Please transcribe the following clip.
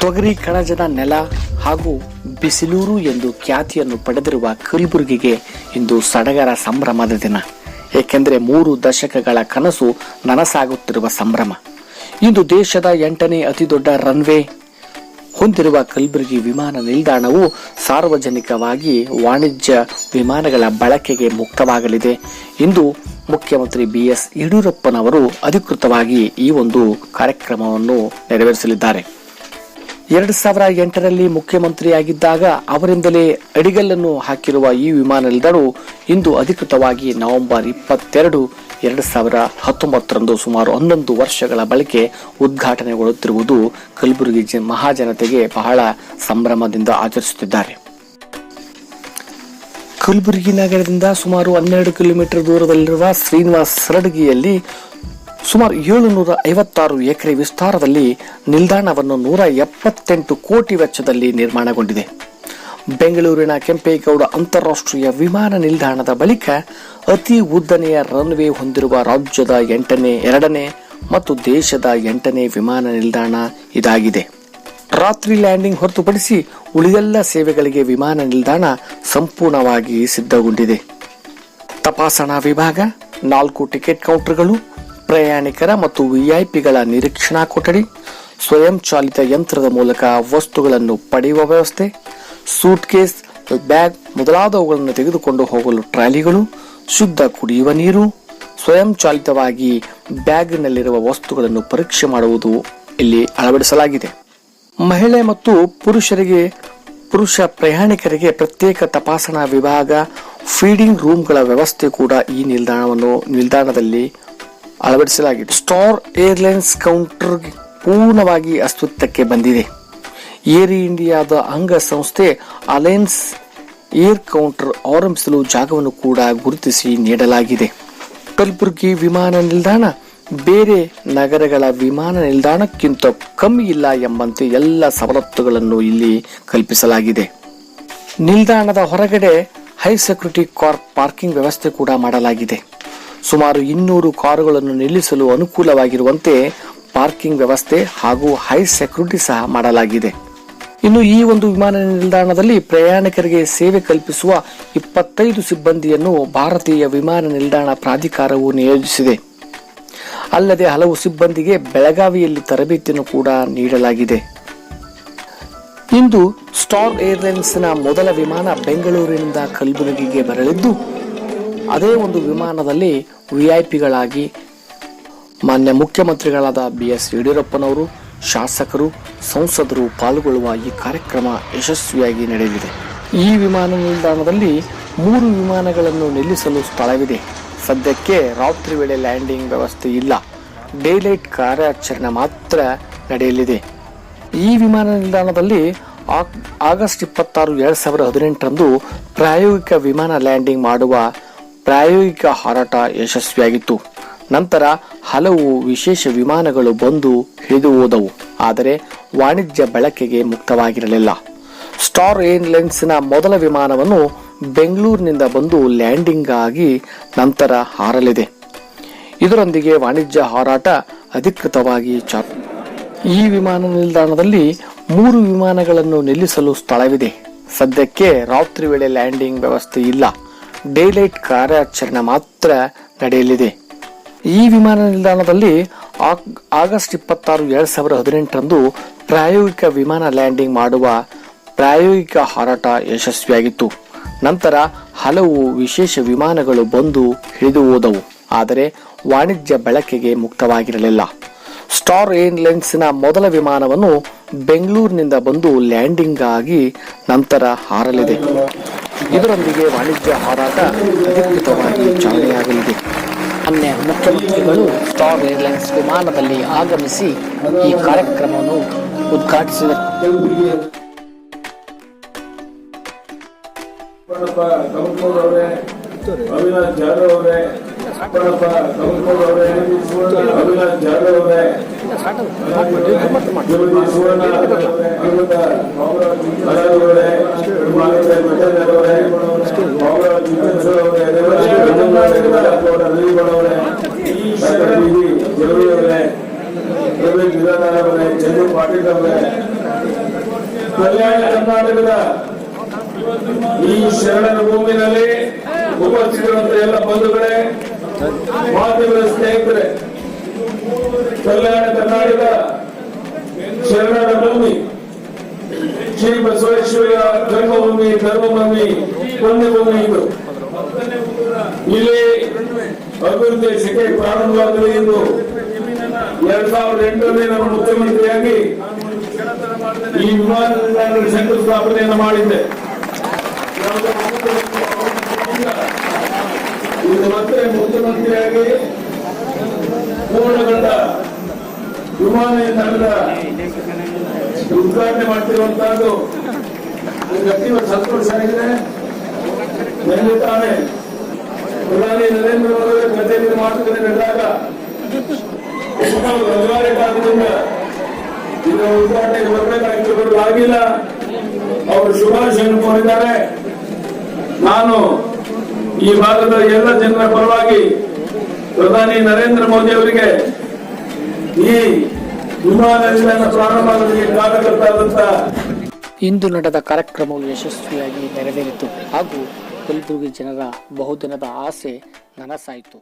ತೊಗರಿ ಕಣಜದ ನೆಲ ಹಾಗೂ ಬಿಸಿಲೂರು ಎಂದು ಖ್ಯಾತಿಯನ್ನು ಪಡೆದಿರುವ ಕಲಬುರಗಿಗೆ ಇಂದು ಸಡಗರ ಸಂಭ್ರಮದ ದಿನ. ಏಕೆಂದರೆ ಮೂರು ದಶಕಗಳ ಕನಸು ನನಸಾಗುತ್ತಿರುವ ಸಂಭ್ರಮ. ಇಂದು ದೇಶದ ಎಂಟನೇ ಅತಿದೊಡ್ಡ ರನ್ವೇ ಹೊಂದಿರುವ ಕಲಬುರಗಿ ವಿಮಾನ ನಿಲ್ದಾಣವು ಸಾರ್ವಜನಿಕವಾಗಿ ವಾಣಿಜ್ಯ ವಿಮಾನಗಳ ಬಳಕೆಗೆ ಮುಕ್ತವಾಗಲಿದೆ. ಎಂದು ಮುಖ್ಯಮಂತ್ರಿ ಬಿಎಸ್ ಯಡಿಯೂರಪ್ಪನವರು ಅಧಿಕೃತವಾಗಿ ಈ ಒಂದು ಕಾರ್ಯಕ್ರಮವನ್ನು ನೆರವೇರಿಸಲಿದ್ದಾರೆ. ಎರಡು ಸಾವಿರ ಎಂಟರಲ್ಲಿ ಮುಖ್ಯಮಂತ್ರಿಯಾಗಿದ್ದಾಗ ಅವರಿಂದಲೇ ಅಡಿಗಲ್ಲನ್ನು ಹಾಕಿರುವ ಈ ವಿಮಾನ ನಿಲ್ದಾಣವು ಇಂದು ಅಧಿಕೃತವಾಗಿ ನವೆಂಬರ್ ಇಪ್ಪತ್ತೆರಡು, ಎರಡು ಸಾವಿರ ಹತ್ತೊಂಬತ್ತರಂದು ಸುಮಾರು ಹನ್ನೊಂದು ವರ್ಷಗಳ ಬಳಿಕೆ ಉದ್ಘಾಟನೆಗೊಳ್ಳುತ್ತಿರುವುದು ಕಲಬುರಗಿ ಮಹಾಜನತೆಗೆ ಬಹಳ ಸಂಭ್ರಮದಿಂದ ಆಚರಿಸುತ್ತಿದ್ದಾರೆ. ಕಲಬುರಗಿ ನಗರದಿಂದ ಸುಮಾರು ಹನ್ನೆರಡು ಕಿಲೋಮೀಟರ್ ದೂರದಲ್ಲಿರುವ ಶ್ರೀನಿವಾಸ್ ಸರಡಗಿಯಲ್ಲಿ ಸುಮಾರು ಏಳುನೂರ ಐವತ್ತಾರು ಎಕರೆ ವಿಸ್ತಾರದಲ್ಲಿ ನಿಲ್ದಾಣವನ್ನು ನೂರ ಎಪ್ಪತ್ತೆಂಟು ಕೋಟಿ ವೆಚ್ಚದಲ್ಲಿ ನಿರ್ಮಾಣಗೊಂಡಿದೆ. ಬೆಂಗಳೂರಿನ ಕೆಂಪೇಗೌಡ ಅಂತಾರಾಷ್ಟ್ರೀಯ ವಿಮಾನ ನಿಲ್ದಾಣದ ಬಳಿಕ ಅತಿ ಉದ್ದನೆಯ ರನ್ವೇ ಹೊಂದಿರುವ ರಾಜ್ಯದ ಎಂಟನೇ, ಎರಡನೇ ಮತ್ತು ದೇಶದ ಎಂಟನೇ ವಿಮಾನ ನಿಲ್ದಾಣ ಇದಾಗಿದೆ. ರಾತ್ರಿ ಲ್ಯಾಂಡಿಂಗ್ ಹೊರತುಪಡಿಸಿ ಉಳಿದೆಲ್ಲ ಸೇವೆಗಳಿಗೆ ವಿಮಾನ ನಿಲ್ದಾಣ ಸಂಪೂರ್ಣವಾಗಿ ಸಿದ್ಧಗೊಂಡಿದೆ. ತಪಾಸಣಾ ವಿಭಾಗ, ನಾಲ್ಕು ಟಿಕೆಟ್ ಕೌಂಟರ್ಗಳು ಪ್ರಯಾಣಿಕರ ಮತ್ತು ವಿಐಪಿಗಳ ನಿರೀಕ್ಷಣಾ ಕೊಠಡಿ, ಸ್ವಯಂ ಚಾಲಿತ ಯಂತ್ರದ ಮೂಲಕ ವಸ್ತುಗಳನ್ನು ಪಡೆಯುವ ವ್ಯವಸ್ಥೆ, ಸೂಟ್ಕೇಸ್, ಬ್ಯಾಗ್ ಮೊದಲಾದವುಗಳನ್ನು ತೆಗೆದುಕೊಂಡು ಹೋಗಲು ಟ್ರಾಲಿಗಳು, ಶುದ್ಧ ಕುಡಿಯುವ ನೀರು, ಸ್ವಯಂ ಚಾಲಿತವಾಗಿ ಬ್ಯಾಗ್ನಲ್ಲಿರುವ ವಸ್ತುಗಳನ್ನು ಪರೀಕ್ಷೆ ಮಾಡುವುದು ಇಲ್ಲಿ ಅಳವಡಿಸಲಾಗಿದೆ. ಮಹಿಳೆ ಮತ್ತು ಪುರುಷರಿಗೆ, ಪುರುಷ ಪ್ರಯಾಣಿಕರಿಗೆ ಪ್ರತ್ಯೇಕ ತಪಾಸಣಾ ವಿಭಾಗ, ಫೀಡಿಂಗ್ ರೂಮ್ಗಳ ವ್ಯವಸ್ಥೆ ಕೂಡ ಈ ನಿಲ್ದಾಣವನ್ನು, ನಿಲ್ದಾಣದಲ್ಲಿ ಅಳವಡಿಸಲಾಗಿದೆ. ಸ್ಟಾರ್ ಏರ್ಲೈನ್ಸ್ ಕೌಂಟರ್ ಪೂರ್ಣವಾಗಿ ಅಸ್ತಿತ್ವಕ್ಕೆ ಬಂದಿದೆ. ಏರ್ ಇಂಡಿಯಾದ ಅಂಗ ಸಂಸ್ಥೆ ಅಲೈನ್ಸ್ ಏರ್ ಕೌಂಟರ್ ಆರಂಭಿಸಲು ಜಾಗವನ್ನು ಕೂಡ ಗುರುತಿಸಿ ನೀಡಲಾಗಿದೆ. ಕಲಬುರಗಿ ವಿಮಾನ ನಿಲ್ದಾಣ ಬೇರೆ ನಗರಗಳ ವಿಮಾನ ನಿಲ್ದಾಣಕ್ಕಿಂತ ಕಮ್ಮಿ ಇಲ್ಲ ಎಂಬಂತೆ ಎಲ್ಲ ಸವಲತ್ತುಗಳನ್ನು ಇಲ್ಲಿ ಕಲ್ಪಿಸಲಾಗಿದೆ. ನಿಲ್ದಾಣದ ಹೊರಗಡೆ ಹೈ ಸೆಕ್ಯೂರಿಟಿ ಕಾರ್ ಪಾರ್ಕಿಂಗ್ ವ್ಯವಸ್ಥೆ ಕೂಡ ಮಾಡಲಾಗಿದೆ. ಸುಮಾರು ಇನ್ನೂರು ಕಾರುಗಳನ್ನು ನಿಲ್ಲಿಸಲು ಅನುಕೂಲವಾಗಿರುವಂತೆ ಪಾರ್ಕಿಂಗ್ ವ್ಯವಸ್ಥೆ ಹಾಗೂ ಹೈ ಸೆಕ್ಯೂರಿಟಿ ಸಹ ಮಾಡಲಾಗಿದೆ. ಇನ್ನು ಈ ಒಂದು ವಿಮಾನ ನಿಲ್ದಾಣದಲ್ಲಿ ಪ್ರಯಾಣಿಕರಿಗೆ ಸೇವೆ ಕಲ್ಪಿಸುವ ಇಪ್ಪತ್ತೈದು ಸಿಬ್ಬಂದಿಯನ್ನು ಭಾರತೀಯ ವಿಮಾನ ನಿಲ್ದಾಣ ಪ್ರಾಧಿಕಾರವು ನಿಯೋಜಿಸಿದೆ. ಅಲ್ಲದೆ ಹಲವು ಸಿಬ್ಬಂದಿಗೆ ಬೆಳಗಾವಿಯಲ್ಲಿ ತರಬೇತಿಯನ್ನು ಕೂಡ ನೀಡಲಾಗಿದೆ. ಇಂದು ಸ್ಟಾರ್ ಏರ್ಲೈನ್ಸ್ನ ಮೊದಲ ವಿಮಾನ ಬೆಂಗಳೂರಿನಿಂದ ಕಲ್ಬುರಗಿಗೆ ಬರಲಿದ್ದು ಅದೇ ಒಂದು ವಿಮಾನದಲ್ಲಿ ವಿಐಪಿಗಳಾಗಿ ಮಾನ್ಯ ಮುಖ್ಯಮಂತ್ರಿಗಳಾದ ಬಿ ಎಸ್ ಯಡಿಯೂರಪ್ಪನವರು, ಶಾಸಕರು, ಸಂಸದರು ಪಾಲ್ಗೊಳ್ಳುವ ಈ ಕಾರ್ಯಕ್ರಮ ಯಶಸ್ವಿಯಾಗಿ ನಡೆಯಲಿದೆ. ಈ ವಿಮಾನ ನಿಲ್ದಾಣದಲ್ಲಿ ಮೂರು ವಿಮಾನಗಳನ್ನು ನಿಲ್ಲಿಸಲು ಸ್ಥಳವಿದೆ. ಸದ್ಯಕ್ಕೆ ರಾತ್ರಿ ವೇಳೆ ಲ್ಯಾಂಡಿಂಗ್ ವ್ಯವಸ್ಥೆ ಇಲ್ಲ. ಡೇಲೈಟ್ ಕಾರ್ಯಾಚರಣೆ ಮಾತ್ರ ನಡೆಯಲಿದೆ. ಈ ವಿಮಾನ ನಿಲ್ದಾಣದಲ್ಲಿ ಆಗ್- ಆಗಸ್ಟ್ ಇಪ್ಪತ್ತಾರು, ಎರಡು ಸಾವಿರದ ಹದಿನೆಂಟರಂದು ಪ್ರಾಯೋಗಿಕ ವಿಮಾನ ಲ್ಯಾಂಡಿಂಗ್ ಮಾಡುವ ಪ್ರಾಯೋಗಿಕ ಹಾರಾಟ ಯಶಸ್ವಿಯಾಗಿತ್ತು. ನಂತರ ಹಲವು ವಿಶೇಷ ವಿಮಾನಗಳು ಬಂದು ಹಿಡಿದು ಹೋದವು ಆದರೆ ವಾಣಿಜ್ಯ ಬಳಕೆಗೆ ಮುಕ್ತವಾಗಿರಲಿಲ್ಲ. ಸ್ಟಾರ್ ಏರ್ಲೈನ್ಸ್ನ ಮೊದಲ ವಿಮಾನವನ್ನು ಬೆಂಗಳೂರಿನಿಂದ ಬಂದು ಲ್ಯಾಂಡಿಂಗ್ ಆಗಿ ನಂತರ ಹಾರಲಿದೆ. ಇದರೊಂದಿಗೆ ವಾಣಿಜ್ಯ ಹಾರಾಟ ಅಧಿಕೃತವಾಗಿ ಚಾಲು ಈ ವಿಮಾನ ನಿಲ್ದಾಣದಲ್ಲಿ ಮೂರು ವಿಮಾನಗಳನ್ನು ನಿಲ್ಲಿಸಲು ಸ್ಥಳವಿದೆ. ಸದ್ಯಕ್ಕೆ ರಾತ್ರಿ ವೇಳೆ ಲ್ಯಾಂಡಿಂಗ್ ವ್ಯವಸ್ಥೆ ಇಲ್ಲ. ಡೇಲೈಟ್ ಕಾರ್ಯಾಚರಣೆ ಮಾತ್ರ ನಡೆಯಲಿದೆ. ಈ ವಿಮಾನ ನಿಲ್ದಾಣದಲ್ಲಿ ಆಗ್- ಆಗಸ್ಟ್ ಇಪ್ಪತ್ತಾರು ಎರಡ್ ಸಾವಿರದ ಹದಿನೆಂಟರಂದು ಪ್ರಾಯೋಗಿಕ ವಿಮಾನ ಲ್ಯಾಂಡಿಂಗ್ ಮಾಡುವ ಪ್ರಾಯೋಗಿಕ ಹಾರಾಟ ಯಶಸ್ವಿಯಾಗಿತ್ತು. ನಂತರ ಹಲವು ವಿಶೇಷ ವಿಮಾನಗಳು ಬಂದು ಹಿಡಿದು ಹೋದವು, ಆದರೆ ವಾಣಿಜ್ಯ ಬಳಕೆಗೆ ಮುಕ್ತವಾಗಿರಲಿಲ್ಲ. ಸ್ಟಾರ್ ಏರ್ಲೈನ್ಸ್ನ ಮೊದಲ ವಿಮಾನವನ್ನು ಬೆಂಗಳೂರಿನಿಂದ ಬಂದು ಲ್ಯಾಂಡಿಂಗ್ ಆಗಿ ನಂತರ ಹಾರಲಿದೆ. ಇದರೊಂದಿಗೆ ವಾಣಿಜ್ಯ ಹಾರಾಟ ಅಧಿಕೃತವಾಗಿ ಚಾಲನೆಯಾಗಲಿದೆ ಅನ್ಯ ಮುಖ್ಯಮಂತ್ರಿಗಳು ಸ್ಟಾರ್ ಏರ್ಲೈನ್ಸ್ ವಿಮಾನದಲ್ಲಿ ಆಗಮಿಸಿ ಈ ಕಾರ್ಯಕ್ರಮವನ್ನು ಉದ್ಘಾಟಿಸಿದರು ಅವಿನಾಶ್ ಜಾಧವ್ ಅವರೇ ಅವಿನಾಶ್ ಜಾಧವ್ ಅವರೇ ಸುವರ್ಣ ಅರವಿಂದ ಮರಾಠಿ ಅವರೇ ಮಾಲಿಕ ಮೆಟಲ್ ಅವರೇ ಬಾಬುರಾವ್ ಜಿತೇಂದ್ರ ಅವರೇ ಗೌಡ ನಲಿಗೌಡ ಅವರೇ ಡಾಕ್ಟರ್ ಬಿ ವಿ ಜವಳಿ ಅವರೇ ಪ್ರವೀಣ್ ವಿಧಾನ ಅವರೇ ಚಂದ್ರು ಪಾಟೀಲ್ ಕಲ್ಯಾಣ ಕರ್ನಾಟಕದ ಈ ಶರಣರ ಭೂಮಿನಲ್ಲಿ ಉಪಸ್ಥಿತರಂತ ಎಲ್ಲ ಬಂಧುಗಳೇ, ಮಾಧ್ಯಮದ ಸ್ನೇಹಿತರೆ ಕಲ್ಯಾಣ ಕರ್ನಾಟಕ ಶರಣರ ಭೂಮಿ ಶ್ರೀ ಬಸವೇಶ್ವರ ಜನ್ಮಭೂಮಿ ಧರ್ಮಭೂಮಿ, ಪುಣ್ಯಭೂಮಿ ಇದು. ಇಲ್ಲಿ ಅಭಿವೃದ್ಧಿ ಸಿಕ್ಕಿ ಪ್ರಾರಂಭವಾಗಲಿ ಎಂದು ಎರಡ್ ಸಾವಿರದ ಎಂಟರಲ್ಲಿ ನಾನು ಮುಖ್ಯಮಂತ್ರಿಯಾಗಿ ಈ ವಿಮಾನ ಶಂಕುಸ್ಥಾಪನೆಯನ್ನು ಮಾಡಿದ್ದೆ. ಇದು ಮತ್ತೆ ಮುಖ್ಯಮಂತ್ರಿಯಾಗಿ ಪೂರ್ಣಗೊಂಡ ವಿಮಾನ ನಿಲ್ದಾಣದ ಉದ್ಘಾಟನೆ ಮಾಡ್ತಿರುವಂತಹದ್ದು ಅತೀವ ಸಂತೋಷ ಆಗಿದೆ. ನನಗೆ ತಾನೇ ಪ್ರಧಾನಿ ನರೇಂದ್ರ ಮೋದಿ ಜೊತೆಯಲ್ಲಿ ಮಾತುಕತೆ ನಡೆದಾಗ ಅನಿವಾರ್ಯ ಕಾರಣದಿಂದ ಇದರ ಉದ್ಘಾಟನೆಗೆ ಬರಬೇಕಾಗಿತ್ತು ಬರಲು ಆಗಿಲ್ಲ ಅವರು ಶುಭಾಶಯವನ್ನು ಕೋರಿದ್ದಾರೆ ನಾನು ಈ ಭಾಗದ ಎಲ್ಲ ಜನರ ಪರವಾಗಿ ಪ್ರಧಾನಿ ನರೇಂದ್ರ ಮೋದಿ ಅವರಿಗೆ ಈ ವಿಮಾನ ನಿಲ್ದಾಣ ಪ್ರಾರಂಭ ಕಾರಣಕರ್ತ ಇಂದು ನಡೆದ ಕಾರ್ಯಕ್ರಮವು ಯಶಸ್ವಿಯಾಗಿ ನೆರವೇರಿತು ಹಾಗೂ ಕಲಬುರಗಿ ಜನರ ಬಹುದಿನದ ಆಸೆ ನನಸಾಯಿತು.